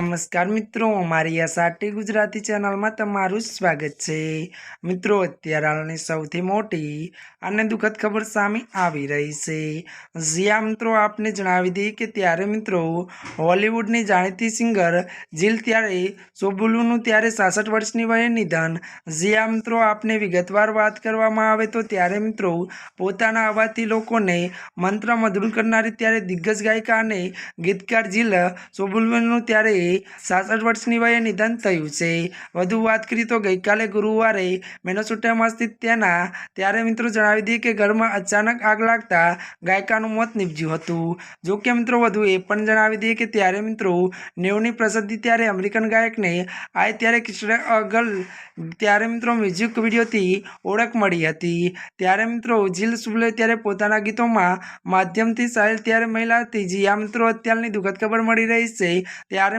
નમસ્કાર મિત્રો, મારી આ સાટી ગુજરાતી ચેનલમાં તમારું સ્વાગત છે. મિત્રો, અત્યારે હાલની સૌથી મોટી અને દુઃખદ ખબર સામે આવી રહી છે. જ્યાં મિત્રો, આપને જણાવી દઈએ કે ત્યારે મિત્રો હોલિવૂડની જાણીતી સિંગર જીલ ત્યારે સોબુલુનું ત્યારે સાસઠ વર્ષની વયે નિધન. જ્યાં મિત્રો, આપને વિગતવાર વાત કરવામાં આવે તો ત્યારે મિત્રો પોતાના અવાજથી લોકોને મંત્ર મધુર કરનારી ત્યારે દિગ્ગજ ગાયિકા અને ગીતકાર જીલ સોબુલુનું ત્યારે સાસઠ વર્ષની વયે નિધન થયું છે. વધુ વાત કરી તો ગઈકાલે ગુરુવારે મેનોસુટામાં સ્થિત તેના ત્યારે મિત્રો જણાવી દઈએ કે ઘરમાં અચાનક આગ લાગતા ગાયિકાનું મોત નીપજ્યું હતું. જો કે મિત્રો વધુ એ પણ જણાવી દઈએ કે ત્યારે મિત્રો નેવની પ્રસિદ્ધિ ત્યારે અમેરિકન ગાયકને આ ત્યારે કિશોર અગલ, ત્યારે મિત્રો મ્યુઝિક વિડીયોથી ઓળખ મળી હતી. ત્યારે મિત્રો જીલ સુબલે ત્યારે પોતાના ગીતોમાં માધ્યમથી સાહેલ ત્યારે મહિલા હતી. જ્યાં મિત્રો અત્યારની દુઃખદ ખબર મળી રહી છે. ત્યારે